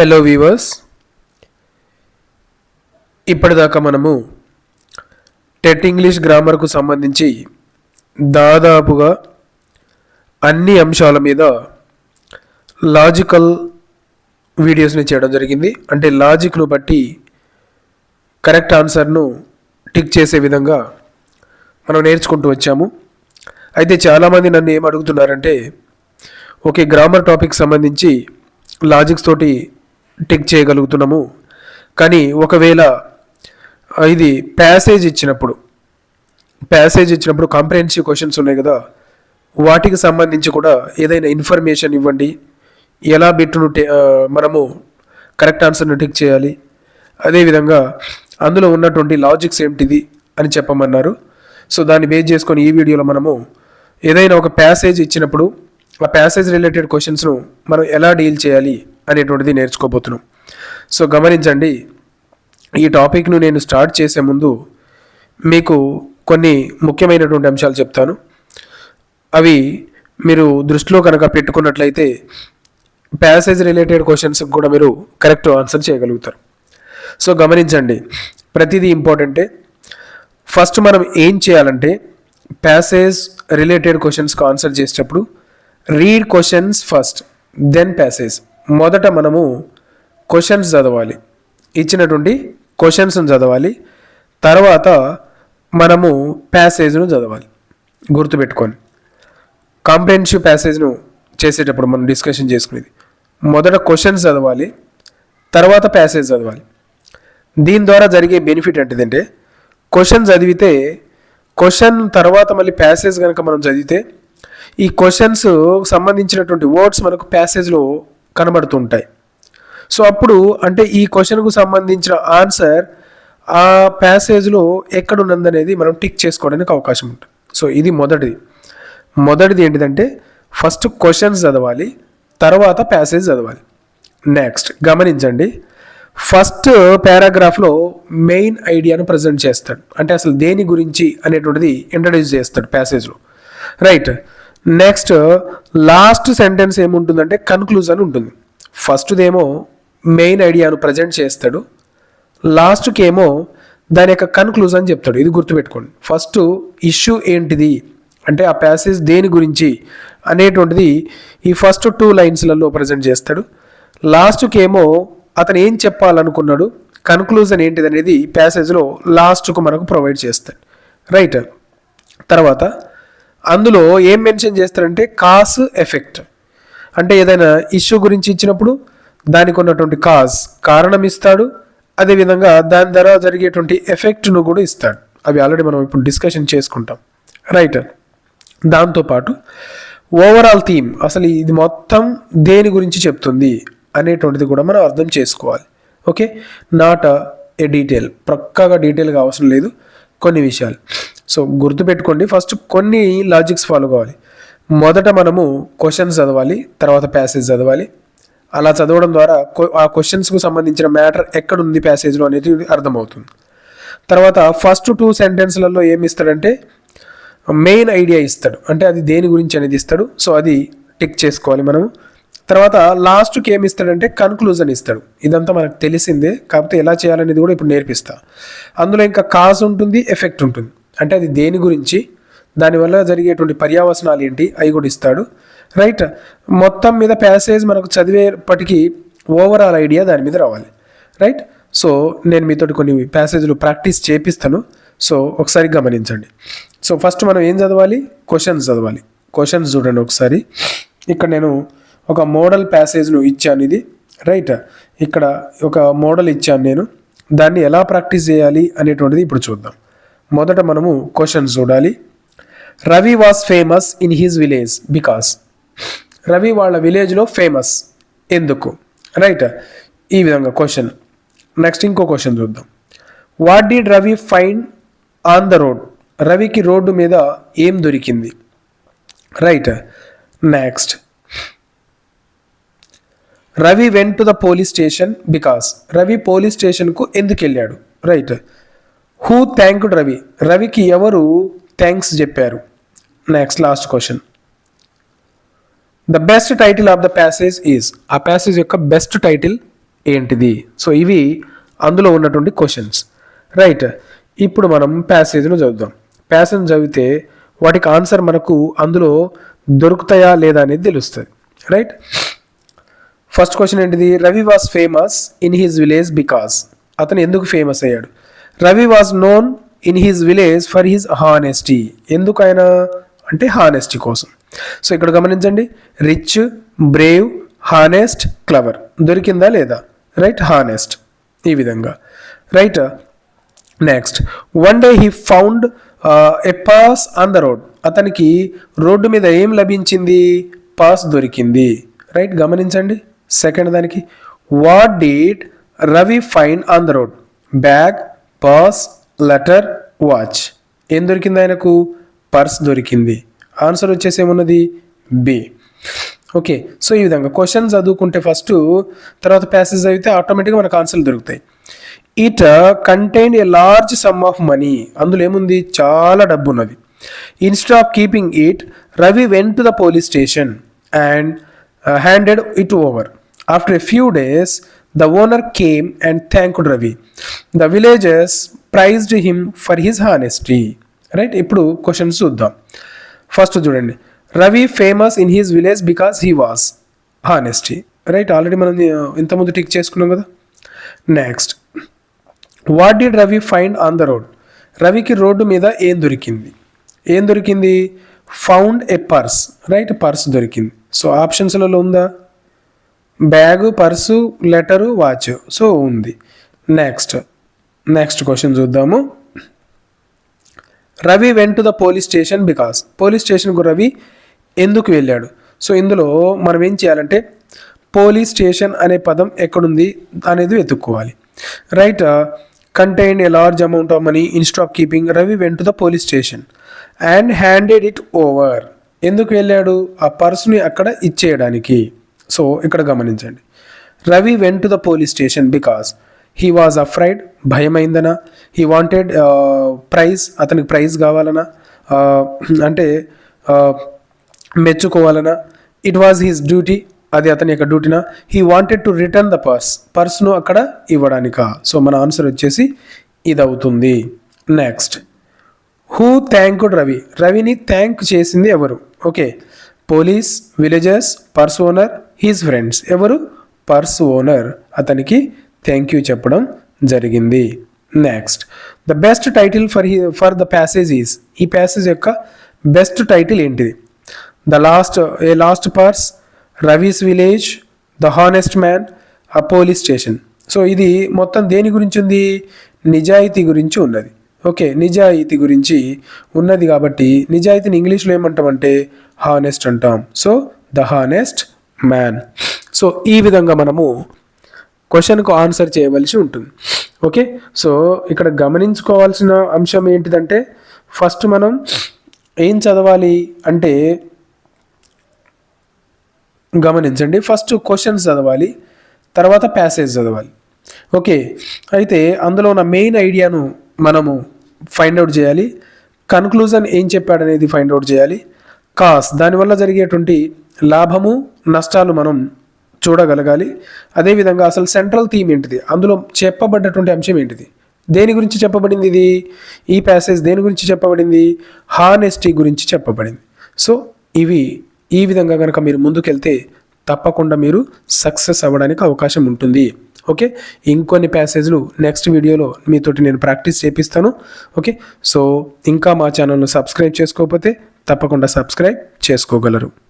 Hello weavers ఇప్పటిదాకా మనము TET English గ్రామర్కు సంబంధించి దాదాపుగా అన్ని అంశాల మీద లాజికల్ వీడియోస్ని చేయడం జరిగింది. అంటే లాజిక్ను బట్టి కరెక్ట్ ఆన్సర్ను టిక్ చేసే విధంగా మనం నేర్చుకుంటూ వచ్చాము. అయితే చాలామంది నన్ను ఏం అడుగుతున్నారంటే ఓకే గ్రామర్ టాపిక్ సంబంధించి లాజిక్స్ తోటి టిక్ చేయగలుగుతున్నాము. కానీ ఒకవేళ ఇది ప్యాసేజ్ ఇచ్చినప్పుడు ప్యాసేజ్ ఇచ్చినప్పుడు కాంప్రహెన్సివ్ క్వశ్చన్స్ ఉన్నాయి కదా వాటికి సంబంధించి కూడా ఏదైనా ఇన్ఫర్మేషన్ ఇవ్వండి. ఎలా బిట్టును మనము కరెక్ట్ ఆన్సర్ను టిక్ చేయాలి. అదేవిధంగా అందులో ఉన్నటువంటి లాజిక్స్ ఏంటిది అని చెప్పమన్నారు. సో దాన్ని బేస్ చేసుకొని ఈ వీడియోలో మనము ఏదైనా ఒక ప్యాసేజ్ ఇచ్చినప్పుడు ఆ ప్యాసేజ్ రిలేటెడ్ క్వశ్చన్స్ను మనం ఎలా డీల్ చేయాలి అనేటువంటిది నేర్చుకోబోతున్నాం. సో గమనించండి ఈ టాపిక్ను నేను స్టార్ట్ చేసే ముందు మీకు కొన్ని ముఖ్యమైనటువంటి అంశాలు చెప్తాను. అవి మీరు దృష్టిలో కనుక పెట్టుకున్నట్లయితే ప్యాసేజ్ రిలేటెడ్ క్వశ్చన్స్కి కూడా మీరు కరెక్ట్ ఆన్సర్ చేయగలుగుతారు. సో గమనించండి ప్రతిదీ ఇంపార్టెంటే ఫస్ట్ మనం ఏం చేయాలంటే ప్యాసేజ్ రిలేటెడ్ క్వశ్చన్స్కి ఆన్సర్ చేసేటప్పుడు read questions first then passage. మొదట మనము క్వశ్చన్స్ చదవాలి. ఇచ్చినటువంటి క్వశ్చన్స్ను చదవాలి. తర్వాత మనము ప్యాసేజ్ను చదవాలి. గుర్తుపెట్టుకొని కాంప్రహెన్సివ్ ప్యాసేజ్ను చేసేటప్పుడు మనం డిస్కషన్ చేసుకునేది. మొదట క్వశ్చన్స్ చదవాలి. తర్వాత ప్యాసేజ్ చదవాలి. దీని ద్వారా జరిగే బెనిఫిట్ ఏంటిదంటే క్వశ్చన్ చదివితే క్వశ్చన్ తర్వాత మళ్ళీ ప్యాసేజ్ కనుక మనం చదివితే ఈ క్వశ్చన్స్ సంబంధించినటువంటి వర్డ్స్ మనకు ప్యాసేజ్లో కనబడుతుంటాయి. సో అప్పుడు అంటే ఈ క్వశ్చన్కు సంబంధించిన ఆన్సర్ ఆ ప్యాసేజ్లో ఎక్కడున్నదనేది మనం టిక్ చేసుకోవడానికి అవకాశం ఉంటుంది. సో ఇది మొదటిది. మొదటిది ఏంటిదంటే ఫస్ట్ క్వశ్చన్స్ చదవాలి తర్వాత ప్యాసేజ్ చదవాలి. నెక్స్ట్ గమనించండి ఫస్ట్ పారాగ్రాఫ్లో మెయిన్ ఐడియాను ప్రజెంట్ చేస్తాడు. అంటే అసలు దేని గురించి అనేటువంటిది ఇంట్రడ్యూస్ చేస్తాడు ప్యాసేజ్లో. రైట్. నెక్స్ట్ లాస్ట్ సెంటెన్స్ ఏముంటుందంటే కన్క్లూజన్ ఉంటుంది. ఫస్ట్దేమో మెయిన్ ఐడియాను ప్రజెంట్ చేస్తాడు. లాస్ట్కి ఏమో దాని యొక్క కన్క్లూజన్ చెప్తాడు. ఇది గుర్తుపెట్టుకోండి. ఫస్ట్ ఇష్యూ ఏంటిది? అంటే ఆ ప్యాసేజ్ దేని గురించి అనేటువంటిది ఈ ఫస్ట్ టూ లైన్స్లలో ప్రజెంట్ చేస్తాడు. లాస్ట్కి ఏమో అతను ఏం చెప్పాలనుకున్నాడు? కన్క్లూజన్ ఏంటిది అనేది ప్యాసేజ్లో లాస్ట్కు మనకు ప్రొవైడ్ చేస్తాడు. రైట్ తర్వాత అందులో ఏం మెన్షన్ చేస్తారంటే కాస్ ఎఫెక్ట్. అంటే ఏదైనా ఇష్యూ గురించి ఇచ్చినప్పుడు దానికి ఉన్నటువంటి కాజ్ కారణం ఇస్తాడు అదేవిధంగా దాని ద్వారా జరిగేటువంటి ఎఫెక్ట్ను కూడా ఇస్తాడు. అవి ఆల్రెడీ మనం ఇప్పుడు డిస్కషన్ చేసుకుంటాం. రైట్? దాంతోపాటు ఓవరాల్ థీమ్ అసలు ఇది మొత్తం దేని గురించి చెప్తుంది అనేటువంటిది కూడా మనం అర్థం చేసుకోవాలి. ఓకే? Not a detail. ప్రక్కగా డీటెయిల్గా అవసరం లేదు. కొన్ని విషయాలు. సో గుర్తుపెట్టుకోండి ఫస్ట్ కొన్ని లాజిక్స్ ఫాలో కావాలి. మొదట మనము క్వశ్చన్స్ చదవాలి తర్వాత ప్యాసేజ్ చదవాలి. అలా చదవడం ద్వారా ఆ క్వశ్చన్స్కు సంబంధించిన మ్యాటర్ ఎక్కడుంది ప్యాసేజ్లో అనేది అర్థమవుతుంది. తర్వాత ఫస్ట్ టూ సెంటెన్స్లలో ఏమి ఇస్తాడంటే మెయిన్ ఐడియా ఇస్తాడు. అంటే అది దేని గురించి అనేది ఇస్తాడు. సో అది టిక్ చేసుకోవాలి మనము. తర్వాత లాస్ట్కి ఏమి ఇస్తాడంటే కన్క్లూజన్ ఇస్తాడు. ఇదంతా మనకు తెలిసిందే కాకపోతే ఎలా చేయాలనేది కూడా ఇప్పుడు నేర్పిస్తా. అందులో ఇంకా కాజ్ ఉంటుంది ఎఫెక్ట్ ఉంటుంది. అంటే అది దేని గురించి? దానివల్ల జరిగేటువంటి పర్యావసనాలు ఏంటి? అవి కూడా ఇస్తాడు. రైట్ మొత్తం మీద ప్యాసేజ్ మనకు చదివేపటికి ఓవరాల్ ఐడియా దాని మీద రావాలి. రైట్ సో నేను మీతోటి కొన్ని ప్యాసేజ్లు ప్రాక్టీస్ చేపిస్తాను. సో ఒకసారి గమనించండి. సో ఫస్ట్ మనం ఏం చదవాలి? క్వశ్చన్స్ చదవాలి. క్వశ్చన్స్ చూడండి ఒకసారి. ఇక్కడ నేను ఒక మోడల్ ప్యాసేజ్ను ఇచ్చాను ఇది. రైట్? ఇక్కడ ఒక మోడల్ ఇచ్చాను నేను. దాన్ని ఎలా ప్రాక్టీస్ చేయాలి అనేటువంటిది ఇప్పుడు చూద్దాం. మొదట మనము క్వశ్చన్స్ చూడాలి. Ravi was famous in his village because. Ravi వాళ్ళ విలేజ్లో ఫేమస్. ఎందుకు? రైట్? ఈ విధంగా క్వశ్చన్. నెక్స్ట్ ఇంకో క్వశ్చన్ చూద్దాం. What did Ravi find on the road? రవికి రోడ్డు మీద ఏం దొరికింది? Right? Next. Ravi went to the police station because Ravi police స్టేషన్కు ఎందుకు వెళ్ళాడు? రైట్ హూ థ్యాంక్డ్ రవి రవికి ఎవరు థ్యాంక్స్ చెప్పారు? Next last question the best title of the passage is ఆ ప్యాసేజ్ యొక్క బెస్ట్ టైటిల్ ఏంటిది? సో ఇవి అందులో ఉన్నటువంటి క్వశ్చన్స్ రైట్ ఇప్పుడు మనం ప్యాసేజ్ను చదువుదాం. ప్యాసేజ్ చదివితే వాటికి ఆన్సర్ మనకు అందులో దొరుకుతాయా లేదా అనేది తెలుస్తుంది రైట్ ఫస్ట్ క్వశ్చన్ ఏంటిది? Ravi was famous in his village because అతను ఎందుకు ఫేమస్ అయ్యాడు? Ravi was known in his village for his honesty ఎందుకైనా అంటే హానెస్టీ కోసం. సో ఇక్కడ గమనించండి. రిచ్ బ్రేవ్ హానెస్ట్ క్లవర్ దొరికిందా లేదా? రైట్ హానెస్ట్ ఈ విధంగా. Right next one day he found a purse on the road అతనికి రోడ్డు మీద ఏం లభించింది? పాస్ దొరికింది. రైట్ గమనించండి. సెకండ్ దానికి what did Ravi find on the road bag purse letter watch ఏం దొరికింది ఆయనకు? పర్స్ దొరికింది. ఆన్సర్ వచ్చేసి ఏమున్నది? బి ఓకే సో ఈ విధంగా క్వశ్చన్ చదువుకుంటే ఫస్ట్ తర్వాత ప్యాసేజ్ అయితే ఆటోమేటిక్గా మనకు ఆన్సర్లు దొరుకుతాయి. It contain a large sum of money అందులో ఏముంది? చాలా డబ్బు ఉన్నది instead of keeping it Ravi went to the police station and handed it over after a few days the owner came and thanked Ravi the villages praised him for his honesty right ఇప్పుడు questions చూద్దాం. First చూడండి. Ravi famous in his village because he was honesty right already మనం ఇంతకుముందు tick చేసుకున్నాం కదా? Next what did Ravi find on the road రవికి road మీద ఏం దొరికింది? ఏం దొరికింది? Found a purse right purse దొరికింది. సో ఆప్షన్స్లలో ఉందా? Bag purse letter watch. So ఉంది. నెక్స్ట్. నెక్స్ట్ క్వశ్చన్ చూద్దాము. Ravi went to the police station because police స్టేషన్కు రవి ఎందుకు వెళ్ళాడు? సో ఇందులో మనం ఏం చేయాలంటే పోలీస్ స్టేషన్ అనే పదం ఎక్కడుంది అనేది వెతుక్కోవాలి. Right contain a large amount of money instead of keeping Ravi went to the police station and handed it over ఎందుకు వెళ్ళాడు? ఆ పర్సుని అక్కడ ఇచ్చేయడానికి. సో ఇక్కడ గమనించండి. Ravi went to the police station because he was afraid భయమైందనా? He wanted prize అతనికి prize కావాలనా? Uh, అంటే uh, మెచ్చుకోవాలనా? ఇట్ వాజ్ హిస్ డ్యూటీ అది అతని యొక్క డ్యూటీనా he wanted to return the purse purse అక్కడ ఇవ్వడానిక. సో మన ఆన్సర్ వచ్చేసి ఇది అవుతుంది నెక్స్ట్ హూ థ్యాంక్డ్ రవి రవిని థ్యాంక్ చేసింది ఎవరు? Okay police villages purse owner his friends ఎవరు? పర్స్ ఓనర్ అతనికి థ్యాంక్ యూ చెప్పడం జరిగింది. Next the best title for he for the passage is ఈ ప్యాసేజ్ యొక్క బెస్ట్ టైటిల్ ఏంటిది? The lost a lost purse Ravi's village the honest man a police station so ఇది మొత్తం దేని గురించి ఉంది? నిజాయితీ గురించి ఉన్నది. ఓకే నిజాయితీ గురించి ఉన్నది కాబట్టి నిజాయితీని ఇంగ్లీష్లో ఏమంటామంటే హానెస్ట్ అంటాం. So the honest man so ఈ విధంగా మనము క్వశ్చన్కు ఆన్సర్ చేయవలసి ఉంటుంది. ఓకే సో ఇక్కడ గమనించుకోవాల్సిన అంశం ఏంటిదంటే ఫస్ట్ మనం ఏం చదవాలి అంటే గమనించండి. ఫస్ట్ క్వశ్చన్స్ చదవాలి తర్వాత ప్యాసేజ్ చదవాలి. ఓకే అయితే అందులో ఉన్న మెయిన్ ఐడియాను మనము ఫైండ్ అవుట్ చేయాలి. కన్క్లూజన్ ఏం చెప్పాడనేది ఫైండ్ అవుట్ చేయాలి. కాస్ దానివల్ల జరిగేటువంటి లాభము నష్టాలు మనం చూడగలగాలి. అదేవిధంగా అసలు సెంట్రల్ థీమ్ ఏంటిది? అందులో చెప్పబడ్డటువంటి అంశం ఏంటిది? దేని గురించి చెప్పబడింది ఇది? ఈ ప్యాసేజ్ దేని గురించి చెప్పబడింది? హానెస్టీ గురించి చెప్పబడింది. సో ఇవి ఈ విధంగా కనుక మీరు ముందుకెళ్తే తప్పకుండా మీరు సక్సెస్ అవ్వడానికి అవకాశం ఉంటుంది. ఓకే ఇంకొన్ని ప్యాసేజ్లు నెక్స్ట్ వీడియోలో మీతోటి నేను ప్రాక్టీస్ చేపిస్తాను. ఓకే సో ఇంకా మా ఛానల్ను సబ్స్క్రైబ్ చేసుకోకపోతే తప్పకుండా సబ్స్క్రైబ్ చేసుకోగలరు.